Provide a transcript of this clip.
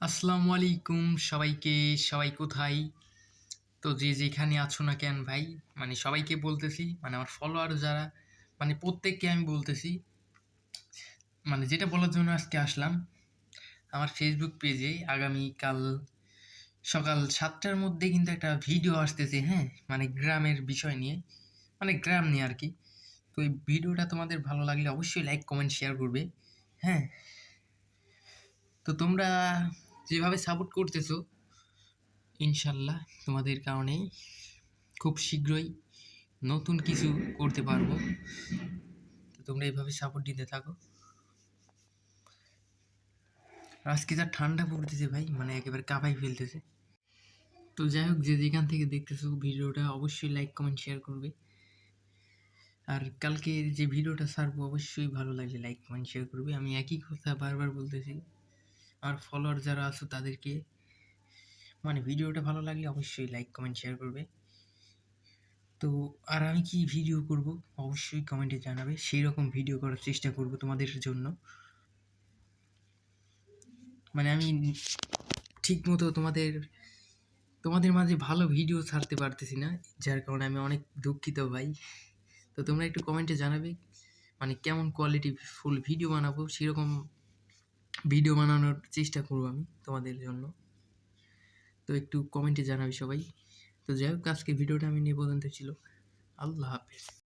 আসসালামু আলাইকুম সবাইকে, সবাই কোথায়? তো যে যেখানে আছো না কেন ভাই মানে সবাইকে বলতেছি মানে আমার ফলোয়ার যারা মানে প্রত্যেককে আমি বলতেছি মানে যেটা বলার জন্য আজকে আসলাম, আমার ফেসবুক পেজে আগামী কাল সকাল সাতটার মধ্যে কিন্তু একটা ভিডিও আসতেছে হ্যাঁ? মানে গ্রামের বিষয় নিয়ে মানে গ্রাম নিয়ে আর কি। তো এই ভিডিওটা তোমাদের ভালো লাগলে অবশ্যই লাইক কমেন্ট শেয়ার করবে হ্যাঁ? তো তোমরা যেভাবে সাপোর্ট করতেছো, ইনশাল্লাহ তোমাদের কারণে খুব শীঘ্রই নতুন কিছু করতে পারব। তো তোমরা এইভাবে সাপোর্ট দিতে থাকো। আজকে যা ঠান্ডা পড়তেছে ভাই মানে একেবারে কাঁপাই ফেলতেছে। তো যাই হোক, যে যেখান থেকে দেখতেছো ভিডিওটা অবশ্যই লাইক কমেন্ট শেয়ার করবে। আর কালকে যে ভিডিওটা ছাড়বো, অবশ্যই ভালো লাগলে লাইক কমেন্ট শেয়ার করবে। আমি একই কথা বারবার বলতেছি। আর ফলোয়ার যারা আছো তাদেরকে মানে ভিডিওটা ভালো লাগলে অবশ্যই লাইক কমেন্ট শেয়ার করবে। তো আর আমি কি ভিডিও করব? অবশ্যই কমেন্টে জানাবে। সেই রকম ভিডিও করার চেষ্টা করব তোমাদের জন্য। মানে আমি ঠিক মতো তোমাদের তোমাদের মাঝে ভালো ভিডিও ছাড়তে পারতেছি না, যার কারণে আমি অনেক দুঃখিত ভাই। তো তোমরা একটু কমেন্টে জানাবে মানে কেমন কোয়ালিটি ফুল ভিডিও বানাবো, সেরকম ভিডিও বানানোর চেষ্টা করব আমি তোমাদের জন্য। তো একটু কমেন্টে জানাবি সবাই। তো যাই হোক, আজকে ভিডিওটা আমি নিয়ে পর্যন্ত ছিল। আল্লাহ হাফেজ।